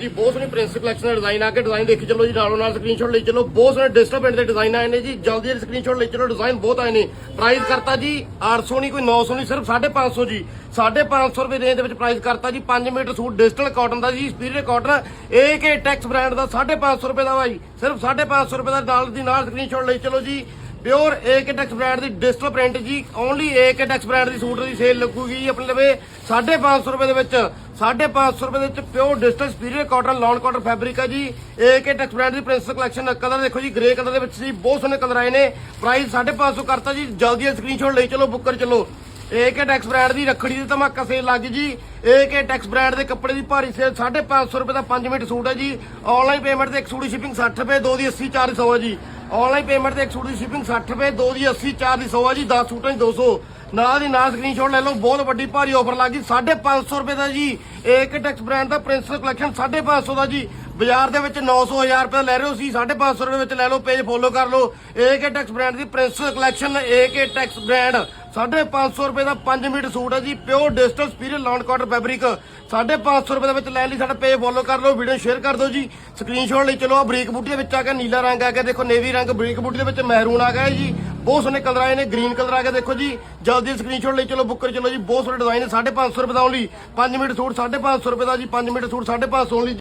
ਹਾਂਜੀ ਬਹੁਤ ਸੋਹਣੀ ਪ੍ਰਿੰਸ ਕਲੈਕਸ਼ਨ ਦਾ ਡਿਜ਼ਾਈਨ ਆ ਕੇ ਡਿਜ਼ਾਈਨ ਦੇਖੀ ਚੱਲੋ ਜੀ, ਨਾਲੋਂ ਨਾਲ ਸਕਰੀਨਸ਼ਾਟ ਲਈ ਚੱਲੋ। ਬਹੁਤ ਸੋਹਣੇ ਡਿਜੀਟਲ ਪ੍ਰਿੰਟ ਦੇ ਡਿਜ਼ਾਈਨ ਆਏ ਨੇ ਜੀ, ਜਲਦੀ ਜਲਦੀ ਸਕਰੀਨਸ਼ਾਟ ਲਈ ਚੱਲੋ ਡਿਜ਼ਾਈਨ ਬਹੁਤ ਆਏ ਨੇ। ਪ੍ਰਾਈਸ ਕਰਤਾ ਜੀ 800 ਨਹੀਂ, ਕੋਈ 900 ਨਹੀਂ, ਸਿਰਫ 550 ਜੀ। 550 ਰੁਪਏ ਰੇਂਜ ਦੇ ਵਿੱਚ ਪ੍ਰਾਈਸ ਕਰਤਾ ਜੀ 5 ਮੀਟਰ ਸੂਟ ਡਿਜੀਟਲ ਕਾਟਨ ਦਾ ਜੀ superior cotton AK Tex brand ਦਾ 550 ਰੁਪਏ ਦਾ ਭਾਈ ਸਿਰਫ 550 ਰੁਪਏ ਦਾ ਨਾਲ ਦੀ ਨਾਲ ਸਕਰੀਨਸ਼ਾਟ ਲਈ ਚਲੋ ਜੀ। ਪਿਓਰ ਏਕ ਟੈਕਸ ਬ੍ਰਾਂਡ ਦੀ ਡਿਜੀਟਲ ਪ੍ਰਿੰਟ ਜੀ ਓਨਲੀ ਏਕ ਟੈਕਸ ਬ੍ਰਾਂਡ ਦੀ ਸੂਟ ਦੀ ਸੇਲ ਲੱਗੂਗੀ ਜੀ, ਆਪਣੇ ਲਵੇ। 550 ਰੁਪਏ ਦੇ ਵਿੱਚ 550 ਰੁਪਏ ਦੇ ਵਿੱਚ pure digital superior cotton lawn cotton fabric ਹੈ ਜੀ। ਏਕ ਟੈਕਸ ਬ੍ਰਾਂਡ ਦੀ ਪ੍ਰਿੰਸ ਕਲੈਕਸ਼ਨ ਕਲਰ ਦੇਖੋ ਜੀ ਗ੍ਰੇ ਕਲਰ ਦੇ ਵਿੱਚ ਸੀ ਬਹੁਤ ਸੋਹਣੇ ਕਲਰ ਆਏ ਨੇ। ਪ੍ਰਾਈਸ 550 ਕਰਤਾ ਜੀ, ਜਲਦੀ ਸਕਰੀਨਸ਼ਾਟ ਲਈ ਚਲੋ ਬੁੱਕ ਕਰ ਚਲੋ। ਏਕੇ ਟੈਕਸ ਬ੍ਰਾਂਡ ਦੀ ਰੱਖੜੀ ਦੀ ਧਮਾਕਾ ਸੇਲ ਲੱਗ ਗਈ ਜੀ। ਏਕੇ ਟੈਕਸ ਬ੍ਰਾਂਡ ਦੇ ਕੱਪੜੇ ਦੀ ਭਾਰੀ ਸੇਲ 550 ਰੁਪਏ ਦਾ 5 ਮਿੰਟ ਸੂਟ ਹੈ ਜੀ। ਆਨਲਾਈਨ ਪੇਮੈਂਟ ਤੇ ਇੱਕ ਸੂਟ ਦੀ ਸ਼ਿਪਿੰਗ 60 ਰੁਪਏ, ਦੋ ਦੀ 80 400 ਹੈ ਜੀ। ਆਨਲਾਈਨ ਪੇਮੈਂਟ ਤੇ ਇੱਕ ਸੂਟ ਦੀ ਸ਼ਿਪਿੰਗ 60 ਰੁਪਏ, ਦੋ ਦੀ 80 4 ਦੀ 100 ਆ ਜੀ 10 ਸੂਟਾਂ ਦੀ 200 ਨਾਲ ਦੀ ਨਾਲ ਸਕਰੀਨਸ਼ਾਟ ਲੈ ਲਓ, ਬਹੁਤ ਵੱਡੀ ਭਾਰੀ ਆਫਰ ਲੱਗ ਗਈ 550 ਰੁਪਏ ਦਾ ਜੀ ਏਕੇ ਟੈਕਸ ਬ੍ਰਾਂਡ ਦਾ ਪ੍ਰਿੰਸਲ ਕਲੈਕਸ਼ਨ 550 ਦਾ ਜੀ। ਬਾਜ਼ਾਰ ਦੇ ਵਿੱਚ 900 1000 ਰੁਪਏ ਲੈ ਰਹੇ ਹੋ ਸੀ 550 ਰੁਪਏ ਵਿੱਚ ਲੈ ਲਓ ਪੇਜ ਫੋਲੋ ਕਰ ਲਓ। ਏਕੇ ਟੈਕਸ ਬ੍ਰਾਂਡ ਦੀ prints collection AK Tex brand 550 ਰੁਪਏ ਦਾ 5 ਮੀਟਰ ਸੂਟ ਹੈ ਜੀ pure digital superior lawn cotton fabric 550 ਰੁਪਏ ਦੇ ਵਿੱਚ ਲੈਣ ਲਈ, ਸਾਡਾ ਪੇਜ ਫੋਲੋ ਕਰ ਲਓ ਵੀਡੀਓ ਸ਼ੇਅਰ ਕਰ ਦਿਓ ਜੀ। ਸਕਰੀਨਸ਼ਾਟ ਲਈ ਚਲੋ ਆ ਬਰੀਕ ਬੂਟੀ ਦੇ ਵਿੱਚ ਆ ਕੇ ਨੀਲਾ ਰੰਗ ਆ ਗਿਆ, ਦੇਖੋ ਨੇਵੀ ਰੰਗ ਬਰੀਕ ਬੂਟੀ ਦੇ ਵਿੱਚ ਮਹਿਰੂਨ ਆ ਗਿਆ ਜੀ। ਬਹੁਤ ਸੋਹਣੇ ਕਲਰ ਆਏ ਨੇ ਗ੍ਰੀਨ ਕਲਰ ਆ ਗਿਆ, ਦੇਖੋ ਜੀ। ਜਲਦੀ ਸਕਰੀਨਸ਼ਾਟ ਲਈ ਚਲੋ ਬੁੱਕ ਕਰ ਚਲੋ ਜੀ, ਬਹੁਤ ਸੋਹਣੇ ਡਿਜ਼ਾਈਨ ਹੈ 550 ਰੁਪਏ ਦਾ ਓਨਲੀ 5 ਮੀਟਰ ਸੂਟ 550 ਰੁਪਏ ਦਾ ਜੀ 5 ਮੀਟਰ ਸੂਟ 550 ਓਨਲੀ